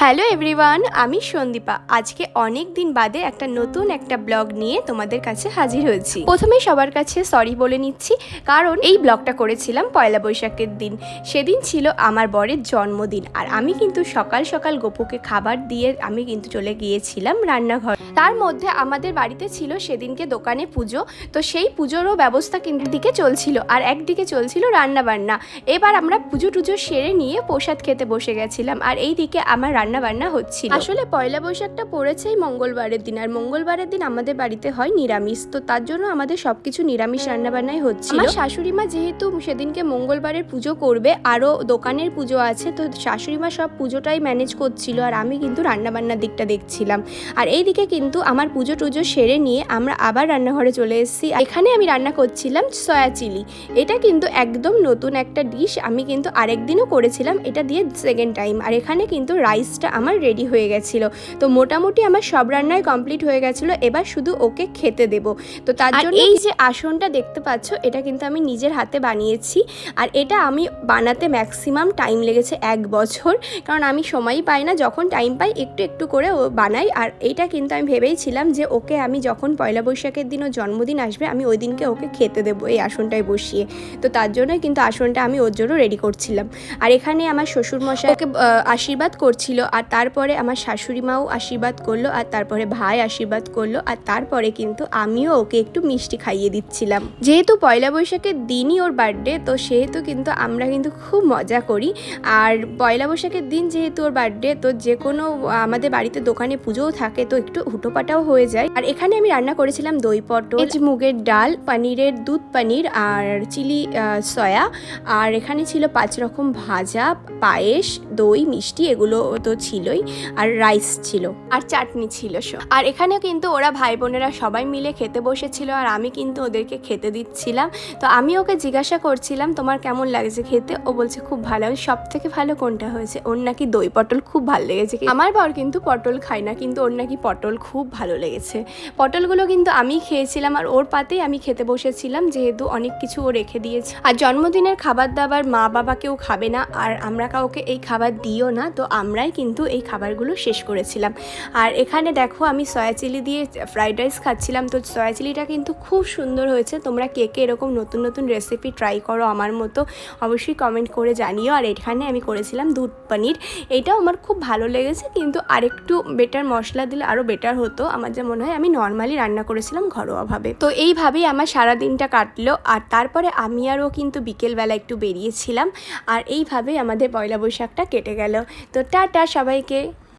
Hello everyone, আমি সন্দীপা। আজকে অনেক দিন বাদে একটা নতুন একটা ব্লগ নিয়ে তোমাদের কাছে হাজির হয়েছি। প্রথমে সবার কাছে সরি বলে নিচ্ছি, কারণ এই ব্লগটা করেছিলাম পয়লা বৈশাখের দিন। সেদিন ছিল আমার বরের জন্মদিন, আর আমি কিন্তু সকাল সকাল গোপুকে খাবার দিয়ে আমি কিন্তু চলে গিয়েছিলাম রান্নাঘর। তার মধ্যে আমাদের বাড়িতে ছিল সেদিনকে দোকানে পুজো, তো সেই পুজোরও ব্যবস্থা কিন্তু দিকে চলছিল, আর একদিকে চলছিল রান্না বান্না এবার আমরা পুজো টুজো সেরে নিয়ে প্রসাদ খেতে বসে গেছিলাম, আর এই দিকে আমার রান্না বান্না হচ্ছিল। আসলে পয়লা বৈশাখটা পড়েছে এই মঙ্গলবারের দিন আর মঙ্গলবারের দিন আমাদের বাড়িতে হয় নিরামিষ তো তার জন্য আমাদের সবকিছু নিরামিষ রান্না বান্নাই হচ্ছিল। আমার শাশুড়ি মা যেহেতু সেদিনকে মঙ্গলবারের পুজো করবে আরও দোকানের পুজো আছে তো শাশুড়ি মা সব পুজোটাই ম্যানেজ করছিল আর আমি কিন্তু রান্না বান্নার দিকটা দেখছিলাম। আর এইদিকে কিন্তু আমার পুজো টুজো সেরে নিয়ে আমরা আবার রান্নাঘরে চলে এসেছি এখানে আমি রান্না করছিলাম সয়া চিলি। এটা কিন্তু একদম নতুন একটা ডিশ আমি কিন্তু আরেকদিনও করেছিলাম এটা দিয়ে সেকেন্ড টাইম আর এখানে কিন্তু রাইসটা আমার রেডি হয়ে গেছিল। তো মোটামুটি আমার সব রান্নাই কমপ্লিট হয়ে গেছিল এবার শুধু ওকে খেতে দেব। তো তার জন্য এই যে আসনটা দেখতে পাচ্ছ এটা কিন্তু আমি নিজের হাতে বানিয়েছি। আর এটা আমি বানাতে ম্যাক্সিমাম টাইম লেগেছে এক বছর। কারণ আমি সময়ই পাই না যখন টাইম পাই একটু একটু করে ও বানাই। আর এটা কিন্তু আমি ভেবেইছিলাম যে ওকে আমি যখন পয়লা বৈশাখের দিন ও জন্মদিন আসবে আমি ওই দিনকে ওকে খেতে দেবো এই আসনটায় বসিয়ে। তো তার জন্যই কিন্তু আসনটা আমি ওর জন্য রেডি করছিলাম। আর এখানে আমার শ্বশুরমশাই ওকে আশীর্বাদ করছিল আর তারপরে আমার শাশুড়ি মাও আশীর্বাদ করল, আর তারপরে ভাই আশীর্বাদ করল, আর তারপরে কিন্তু আমিও ওকে একটু মিষ্টি খাইয়ে দিচ্ছিলাম। যেহেতু পয়লা বৈশাখের দিনই ওর বার্থডে, তো সেহেতু কিন্তু আমরা কিন্তু খুব মজা করি। আর পয়লা বৈশাখের দিন যেহেতু ওর বার্থডে, তো যে কোনো আমাদের বাড়িতে দোকানে পুজোও থাকে, তো একটু হুটোপাটাও হয়ে যায়। আর এখানে আমি রান্না করেছিলাম দই পটল মুগের ডাল, পনিরের দুধ পনির, আর চিলি সয়া। আর এখানে ছিল পাঁচ রকম ভাজা, পায়েস, দই, মিষ্টি, এগুলো তো ছিলই আর রাইস ছিল আর চাটনি ছিল সব। আর এখানে কিন্তু ওরা ভাই বোনেরা সবাই মিলে খেতে বসেছিল আর আমি কিন্তু ওদেরকে খেতে দিচ্ছিলাম। তো আমি ওকে জিজ্ঞাসা করছিলাম, তোমার কেমন লাগছে খেতে? ও বলছে, খুব ভালো। সব থেকে ভালো কোনটা হয়েছে? ওর নাকি দই পটল খুব ভালো লেগেছে আমার বর কিন্তু পটল খায় না, কিন্তু ওর নাকি পটল খুব ভালো লেগেছে। পটলগুলো কিন্তু আমি খেয়েছিলাম আর ওর পাতেই আমি খেতে বসেছিলাম, যেহেতু অনেক কিছু ও রেখে দিয়েছে। আর জন্মদিনের খাবার দাবার মা বাবা কেউ খাবে না, আর আমরা কাউকে এই খাবার দিও না, তো আমরাই কিন্তু এই খাবারগুলো শেষ করেছিলাম। আর এখানে দেখো আমি সয়া চিলি দিয়ে ফ্রাইড রাইস খাচ্ছিলাম। তো সয়া চিলিটা কিন্তু খুব সুন্দর হয়েছে। তোমরা কে কে এরকম নতুন নতুন রেসিপি ট্রাই করো আমার মতো, অবশ্যই কমেন্ট করে জানিও। আর এখানে আমি করেছিলাম দুধ পনির। এটাও আমার খুব ভালো লেগেছে, কিন্তু আরেকটু বেটার মশলা দিলে আরও বেটার হতো। আমার যা মনে হয় আমি নর্মালি রান্না করেছিলাম ঘরোয়াভাবে। তো এইভাবেই আমার সারা দিনটা কাটলো। আর তারপরে আমি আরও কিন্তু বিকেলবেলা একটু বেরিয়েছিলাম। আর এইভাবেই আমাদের পয়লা বৈশাখটা কেটে গেল। তো টাটা সবাইকে